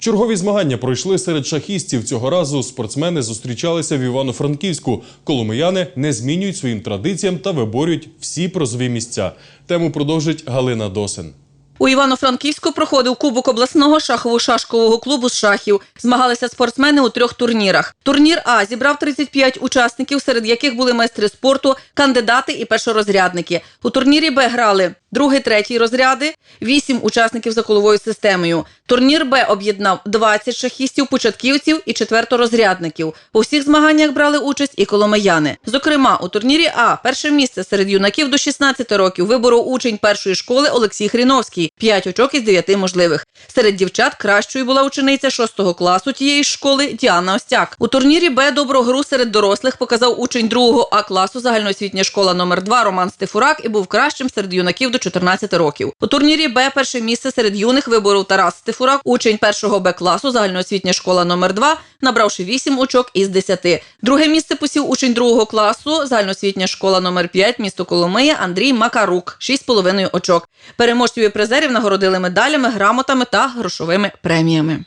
Чергові змагання пройшли серед шахістів. Цього разу спортсмени зустрічалися в Івано-Франківську. Коломияни не змінюють своїм традиціям та виборюють всі призові місця. Тему продовжить Галина Досин. У Івано-Франківську проходив Кубок обласного шахово-шашкового клубу з шахів. Змагалися спортсмени у трьох турнірах. Турнір А зібрав 35 учасників, серед яких були майстри спорту, кандидати і першорозрядники. У турнірі Б грали другий, третій розряди, вісім учасників за коловою системою. Турнір Б об'єднав 20 шахістів, початківців і четверторозрядників. У всіх змаганнях брали участь і коломияни. Зокрема, у турнірі А перше місце серед юнаків до 16 років виборов учень першої школи Олексій Хріновський, 5 очок із 9 можливих. Серед дівчат кращою була учениця 6 класу тієї школи Діана Остяк. У турнірі Б добру гру серед дорослих показав учень 2 А класу загальноосвітня школа номер 2 Роман Стефурак і був кращим серед юнаків до 14 років. У турнірі Б перше місце серед юних виборов Тарас Стефурак, учень першого Б класу загальноосвітня школа номер 2 набравши 8 очок із 10. Друге місце посів учень другого класу загальноосвітня школа номер 5 місто Коломия Андрій Макарук 6,5 очок. Переможців і призерів нагородили медалями, грамотами та грошовими преміями.